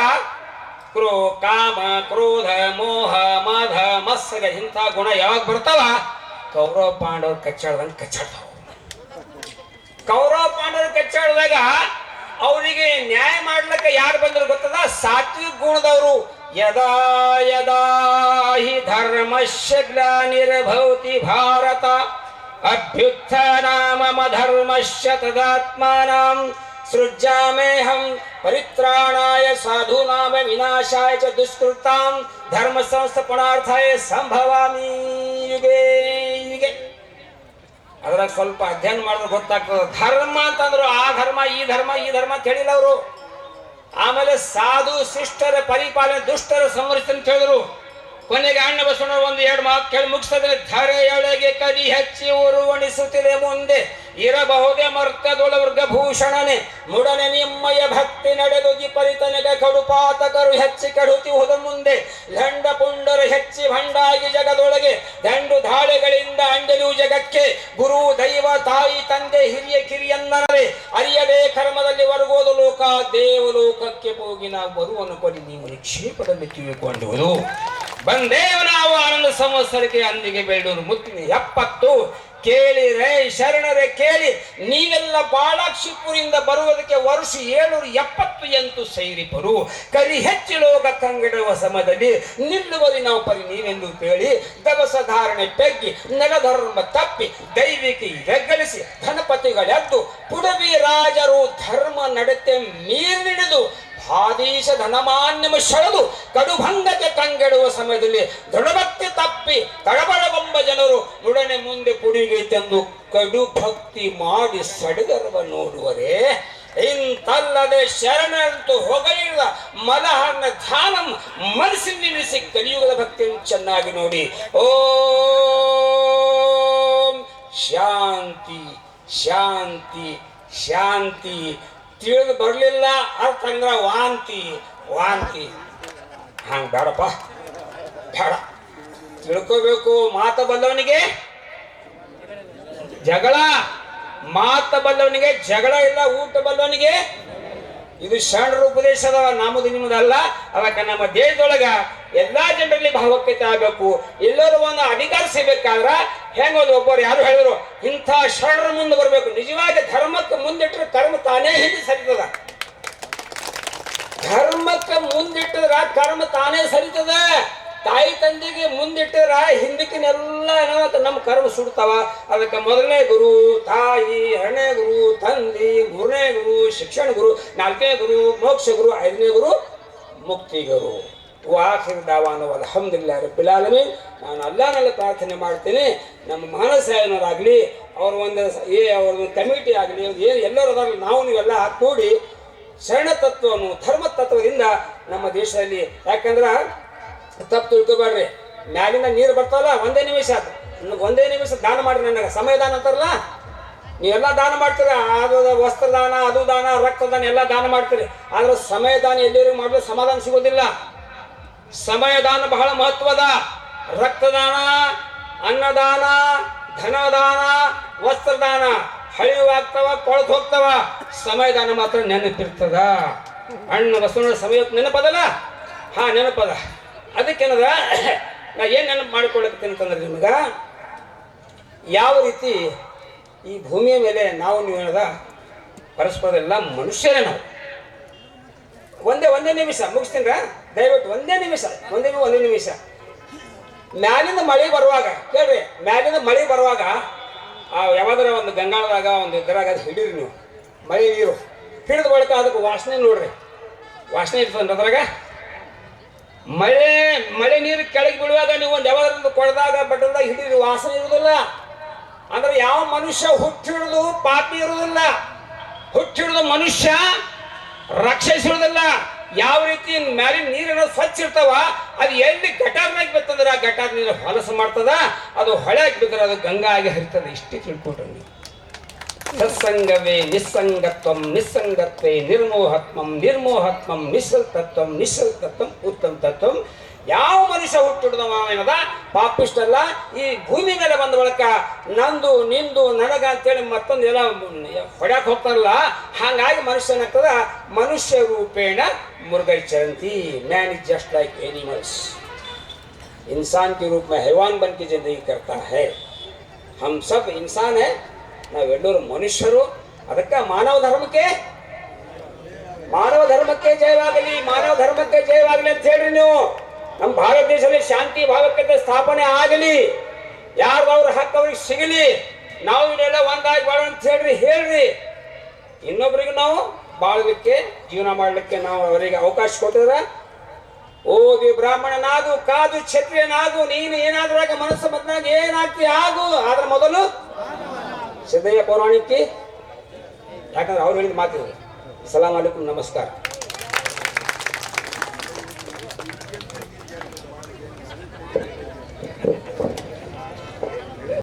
ಕ್ರೋ ಕಾಮ, ಕ್ರೋಧ, ಮೋಹ, ಮಧ ಮತ್ಸರ ಇಂಥ ಗುಣ ಯಾವಾಗ ಬರ್ತಾವ? ಕೌರವ ಪಾಂಡವ್ರು ಕಚ್ಚಾಡ್ದಂಗೆ ಕಚ್ಚಾಡ್ತಾವ ಕೌರವ ಪಾಂಡವರು ಕಚ್ಚಾಡಿದಾಗ ಅವರಿಗೆ ನ್ಯಾಯ ಮಾಡ್ಲಿಕ್ಕೆ ಯಾರು ಬಂದ್ರು ಗೊತ್ತದ? ಸಾತ್ವಿಕ ಗುಣದವರು. ಯದಾ ಯದಾ ಹಿ ಧರ್ಮಸ್ಯ ಗ್ಲಾನಿರ್ಭವತಿ ಭಾರತ ಅಭ್ಯುತ್ಥಾನಾಮಮ ಧರ್ಮಸ್ಯ ತದಾತ್ಮಾನಾಂ ಸೃಜ್ಯಾಮೇಹಂ ಪರಿತ್ರಾಣಾಯ ಸಾಧೂನಾಮ ವಿನಾಶಾಯ ಚ ದುಷ್ಕೃತಾಂ ಧರ್ಮ ಸಂಸ್ಥಾಪನಾರ್ಥಾಯ ಸಂಭವಾಮಿ ಯುಗೆ ಯುಗೆ ಅದ್ರಾಗ ಸ್ವಲ್ಪ ಅಧ್ಯಯನ ಮಾಡಿದ್ರೆ ಗೊತ್ತಾಗ್ತದೆ. ಧರ್ಮ ಅಂತಂದ್ರು ಆ ಧರ್ಮ, ಈ ಧರ್ಮ ಈ ಧರ್ಮ ಅಂತ ಹೇಳಿಲ್ಲ ಅವರು. ಆಮೇಲೆ ಸಾಧು ಶಿಷ್ಟರ ಪರಿಪಾಲನೆ ದುಷ್ಟರ ಸಂಹರಿಸಿ ಅಂತ ಹೇಳಿದ್ರು. ಕೊನೆಗೆ ಅಣ್ಣ ಬಸವಣ್ಣ ಒಂದು ಎರಡು ಮಾತು ಕೇಳಿ ಮುಗಿಸಿದ್ರೆ ಧರೆಯೊಳಗೆ ಕದಿ ಹಚ್ಚಿ ಉರುವಣಿಸುತ್ತಿದೆ ಮುಂದೆ, ಇರಬಹುದೇ ಭೂಷಣನೆ ಮುಡನೆ ನಿಮ್ಮಯ ಭಕ್ತಿ ನಡೆದು ವಿಪರೀತನೆಗ ಕಡುಪಾತಕರು ಹೆಚ್ಚಿ ಕೆಡುತ್ತಿಹುದು ಮುಂದೆ, ದಂಡ ಪುಂಡರು ಹೆಚ್ಚಿ ಭಂಡಾಗಿ ಜಗದೊಳಗೆ, ದಂಡು ಧಾಳೆಗಳಿಂದ ಅಂಡಲು ಜಗಕ್ಕೆ, ಗುರು, ದೈವ, ತಾಯಿ, ತಂದೆ, ಹಿರಿಯ, ಕಿರಿಯನ್ನರೇ, ಅರಿಯದೇ ಕರ್ಮದಲ್ಲಿ ವರ್ಗೋದು ಲೋಕ, ದೇವಲೋಕಕ್ಕೆ ಹೋಗಿ ನಾವು ಬರುವನ್ನು ಕೊಡಿ, ನೀವು ನಿಕ್ಷೇಪದಲ್ಲಿ ಬಂದೇವ ನಾವು ಆನಂದ ಸಂವತ್ಸರಕ್ಕೆ ಅಂದಿಗೆ ಬೇಡೂರು ಮುತ್ತಿನ. ಎಪ್ಪತ್ತು ಕೇಳಿರೆ ಶರಣರೆ ಕೇಳಿ, ನೀವೆಲ್ಲ ಬಾಳಾಕ್ಷಿಪುರಿಂದ ಬರುವುದಕ್ಕೆ ವರ್ಷ ಏಳ್ನೂರ ಎಪ್ಪತ್ತು ಎಂಟು ಸೈರಿಪರು. ಕರಿ ಹೆಚ್ಚು ಲೋಕ ಕಂಗಿಡುವ ಸಮದಲ್ಲಿ ನಿಲ್ಲುವಲ್ಲಿ ನಾವು ಪರಿ ನೀವೆಂದು ಕೇಳಿ, ದವಸ ಧಾರಣೆ ಪೆಗ್ಗಿ ನೆಲಧರ್ಮ ತಪ್ಪಿ, ದೈವಿಕಿ ಹೆಗ್ಗಳಿಸಿ ಧನಪತಿಗಳೆದ್ದು ಪುಡವಿ ರಾಜರು ಧರ್ಮ ನಡತೆ ಮೀರಿಡಿದು ಆದೇಶ ಧನಮಾನ್ಯಮ ಶರದು ಕಡುಭಂಗಕ್ಕೆ ಕಂಗೆಡುವ ಸಮಯದಲ್ಲಿ ದೃಢಭಕ್ತಿ ತಪ್ಪಿ ತಳಬಳವೆಂಬ ಜನರು ನುಡನೆ ಮುಂದೆ ಕುಡಿಗೆ ತಂದು ಕಡು ಭಕ್ತಿ ಮಾಡಿ ಸಡಗರವ ನೋಡುವರೆ. ಇಂತಲ್ಲದೆ ಶರಣಂತೂ ಹೊಗಳಿದ ಮಲಹನ್ನ ಧ್ಯಾನ ಮನಸ್ಸಿನ ನಿಲ್ಲಿಸಿ ಕಲಿಯುಗದ ಭಕ್ತಿಯನ್ನು ಚೆನ್ನಾಗಿ ನೋಡಿ. ಓಂ ಶಾಂತಿ ಶಾಂತಿ ಶಾಂತಿ. ತಿಳಿದು ಬರಲಿಲ್ಲ, ಅರ್ಥ ಅಂದ್ರ ವಾಂತಿ ವಾಂತಿ. ಹಂಗೆ ಬೇಡಪ್ಪ, ಬೇಡ. ತಿಳ್ಕೋಬೇಕು, ಮಾತ ಬಲ್ಲವನಿಗೆ ಜಗಳ. ಮಾತ ಬಲ್ಲವನಿಗೆ ಜಗಳ ಇಲ್ಲ, ಊಟ ಬಲ್ಲವನಿಗೆ ಇದು ಶರಣರ ಉಪದೇಶದ ನಮ್ಮದು ನಿಮ್ಮದಲ್ಲ, ಅದಕ್ಕೆ ನಮ್ಮ ದೇಶದೊಳಗ ಎಲ್ಲಾ ಜನರಲ್ಲಿ ಭಾವೈಕ್ಯತೆ ಆಗಬೇಕು. ಎಲ್ಲರೂ ಒಂದು ಅಧಿಕಾರ ಸಿಗ್ಬೇಕಾದ್ರ ಹೆಂಗ ಒಬ್ಬರು ಯಾರು ಹೇಳಿದ್ರು, ಇಂಥ ಶರಣರ ಮುಂದೆ ಬರಬೇಕು. ನಿಜವಾಗಿ ಧರ್ಮಕ್ಕೆ ಮುಂದಿಟ್ಟರೆ ಕರ್ಮ ತಾನೇ ಹಿಂದೆ ಸರಿತದ. ಧರ್ಮಕ್ಕೆ ಮುಂದಿಟ್ಟದ್ರ ಕರ್ಮ ತಾನೇ ಸರಿತದ. ತಾಯಿ ತಂದೆಗೆ ಮುಂದಿಟ್ಟದ್ರ ಹಿಂದಕ್ಕಿನೆಲ್ಲ ಏನಾಗುತ್ತೆ ನಮ್ಮ ಕರ್ಮ ಸುಡ್ತಾವ. ಅದಕ್ಕೆ ಮೊದಲನೇ ಗುರು, ತಾಯಿ, ಎರಡನೇ ಗುರು, ತಂದೆ, ಮೂರನೇ ಗುರು, ಶಿಕ್ಷಣ ಗುರು, ನಾಲ್ಕನೇ ಗುರು, ಮೋಕ್ಷ ಗುರು, ಐದನೇ ಗುರು, ಮುಕ್ತಿ ಗುರು. ವಾಖಿರ್ ದಾವಾನ ಅಲ್ಹಮ್ದಿಲ್ಲ ರಬ್ಬಿಲ್ ನಾನು ಅಲ್ಲಾನಲ್ಲಿ ಪ್ರಾರ್ಥನೆ ಮಾಡ್ತೀನಿ. ನಮ್ಮ ಮಾನಸಾಯನರಾಗಲಿ ಅವ್ರ ಒಂದು ಏ, ಅವ್ರ ಒಂದು ಕಮಿಟಿ ಆಗಲಿ ಏನು ಎಲ್ಲರೂ ಅದಾಗಲಿ, ನಾವು ನೀವೆಲ್ಲ ಕೂಡಿ ಶರಣ ತತ್ವವನ್ನು ಧರ್ಮ ತತ್ವದಿಂದ ನಮ್ಮ ದೇಶದಲ್ಲಿ. ಯಾಕಂದ್ರೆ ತಪ್ಪು ತಿಳ್ಕೊಬೇಡ್ರಿ. ಮ್ಯಾಲಿಂದ ನೀರು ಬರ್ತಾವಲ್ಲ, ಒಂದೇ ನಿಮಿಷ. ಅದು ನನಗೆ ಒಂದೇ ನಿಮಿಷ ದಾನ ಮಾಡಿ ನನಗೆ. ಸಮಯ ದಾನ ಅಂತಾರಲ್ಲ? ನೀವೆಲ್ಲ ದಾನ ಮಾಡ್ತೀರ. ಅದು ವಸ್ತ್ರದಾನ, ಅದು ದಾನ, ರಕ್ತದಾನ, ಎಲ್ಲ ದಾನ ಮಾಡ್ತೀರಿ. ಆದ್ರೆ ಸಮಯ ದಾನ ಎಲ್ಲರಿಗೂ ಮಾಡಲು ಸಮಾಧಾನ ಸಿಗೋದಿಲ್ಲ. ಸಮಯ ದಾನ ಬಹಳ ಮಹತ್ವದ. ರಕ್ತದಾನ, ಅನ್ನದಾನ, ಧನದಾನ, ವಸ್ತ್ರದಾನ ಹಳಿಯುವಾಗ್ತವ ಕೊಳತು ಹೋಗ್ತವ. ಸಮಯದಾನ ಮಾತ್ರ ನೆನಪಿರ್ತದ. ಅಣ್ಣ ಬಸವಣ್ಣ ಸಮಯ ನೆನಪದಲ್ಲ? ಹಾ, ನೆನಪದ. ಅದಕ್ಕೇನದ? ನಾ ಏನು ನೆನಪು ಮಾಡ್ಕೊಳ್ಳಕ್ಕೆ ಅಂತಂದ್ರೆ ನಿಮ್ಗೆ, ಯಾವ ರೀತಿ ಈ ಭೂಮಿಯ ಮೇಲೆ ನಾವು ನೀವು ಹೇಳದ, ಪರಸ್ಪರ ಎಲ್ಲ ಮನುಷ್ಯರೇ ನಾವು. ಒಂದೇ ಒಂದೇ ನಿಮಿಷ ಮುಗಿಸ್ತೀನ್ರ ದಯವಿಟ್ಟು ಒಂದೇ ನಿಮಿಷ, ಒಂದೇ ಒಂದೇ ನಿಮಿಷ. ಮ್ಯಾಲಿಂದ ಮಳೆ ಬರುವಾಗ, ಕೇಳ್ರಿ, ಮ್ಯಾಲಿಂದ ಮಳೆ ಬರುವಾಗ, ಆ, ಯಾವ್ದಾರ ಒಂದು ಗಂಗಾಳದಾಗ, ಒಂದು ಇದ್ರಾಗ ಅದು ಹಿಡೀರಿ ನೀವು. ಮಳೆ ನೀರು. ಹಿಡಿದ ಬಳಿಕ ಅದಕ್ಕೆ ವಾಸನೆ ನೋಡ್ರಿ. ವಾಸನೆ ಇರ್ತದೆ ಅದ್ರಾಗ. ಮಳೆ ಮಳೆ ನೀರು ಕೆಳಗೆ ಬೀಳುವಾಗ ನೀವು ಒಂದು ಯಾವ್ದಾರ ಕೊಡದಾಗ ಬಟ್ಟದಾಗ ಹಿಡೀರಿ, ವಾಸನೆ ಇರುವುದಿಲ್ಲ. ಅಂದ್ರೆ ಯಾವ ಮನುಷ್ಯ ಹುಟ್ಟಿಡುದು ಪಾಪಿ ಇರುವುದಿಲ್ಲ. ಹುಟ್ಟಿಡುದು ಮನುಷ್ಯ ರಕ್ಷಿಸಿರುವುದಿಲ್ಲ ಯಾವ ರೀತಿ ಮ್ಯಾಲಿನ ನೀರಿನ ಸ್ವಚ್ಛ ಇರ್ತಾವ, ಅದು ಎಲ್ಲಿ ಗಟಾರ್ನಾಗ ಬಿತ್ತಂದ್ರೆ ಆ ಗಟಾರ್ ನೀರು ಹೊಲಸು ಮಾಡ್ತದ, ಅದು ಹೊಳೆ ಬಿದ್ದರೆ ಅದು ಗಂಗಾ ಆಗಿ ಹರಿತದೆ. ಇಷ್ಟೇ ತಿಳ್ಕೊಟ್ರಿ ಸತ್ಸಂಗವೇ ನಿಸ್ಸಂಗತ್ವಂ ನಿಸ್ಸಂಗತ್ವೇ ನಿಶ್ಚಲ್ ತತ್ವಂ ನಿಶ್ಚಲ್ ತತ್ವಂ, ಉತ್ತಮ ತತ್ವಂ. ಯಾವ ಮನುಷ್ಯ ಹುಟ್ಟಿಡ್ದವ ಏನದ ಪಾಪಿಷ್ಟಲ್ಲ ಈ ಭೂಮಿ ಮೇಲೆ ಬಂದ ಬಳಿಕ ನಂದು ನಿಂದು ನನಗ ಅಂತೇಳಿ ಮತ್ತೊಂದು ಎಲ್ಲ ಹೊಡ್ಯಾಕ್ ಹೋಗ್ತಾರಲ್ಲ ಹಾಗಾಗಿ ಮನುಷ್ಯನಾಗ್ತದ ಮನುಷ್ಯ ರೂಪೇಣ ಮುರುಗೈ Charanti man is just like animals इंसान के रूप में हैवान बन के जिंदगी करता है हम सब इंसान है ನಾವೆಲ್ಲರೂ ಮನುಷ್ಯರು ಅದಕ್ಕೆ ಮಾನವ ಧರ್ಮಕ್ಕೆ ಮಾನವ ಧರ್ಮಕ್ಕೆ ಜಯವಾಗಲಿ ಮಾನವ ಧರ್ಮಕ್ಕೆ ಜಯವಾಗಲಿ ಅಂತ ಹೇಳ್ರಿ ನೀವು ನಮ್ಮ ಭಾರತ ದೇಶದಲ್ಲಿ ಶಾಂತಿ ಭಾವಕತೆ ಸ್ಥಾಪನೆ ಆಗಲಿ ಯಾರು ಹಕ್ಕು ಅವ್ರಿಗೆ ಸಿಗಲಿ, ನಾವು ಇದೆಲ್ಲ ಒಂದಾಗಿ ಬಾಳ ಅಂತ ಹೇಳ್ರಿ ಹೇಳ್ರಿ. ಇನ್ನೊಬ್ರಿಗೆ ನಾವು ಬಾಳಲಿಕ್ಕೆ, ಜೀವನ ಮಾಡಲಿಕ್ಕೆ ನಾವು ಅವರಿಗೆ ಅವಕಾಶ ಕೊಟ್ಟಿದ್ರೆ. ಓದಿ ಬ್ರಾಹ್ಮಣನಾಗು, ಕಾದು ಕ್ಷತ್ರಿಯನಾಗು, ನೀನು ಏನಾದ್ರಾಗ ಮನಸ್ಸು ಮತ್ತಾಗ ಏನಾಗ್ತಿ ಆಗು, ಆದ್ರ ಮೊದಲು ಸಿದ್ದಯ್ಯ ಪೌರಾಣಿಕಿ. ಯಾಕಂದ್ರೆ ಅವ್ರು ಹೇಳಿದ ಮಾತಿದ್ರು ಸಲಾಮ್ ಅಲೈಕುಂ ನಮಸ್ಕಾರ.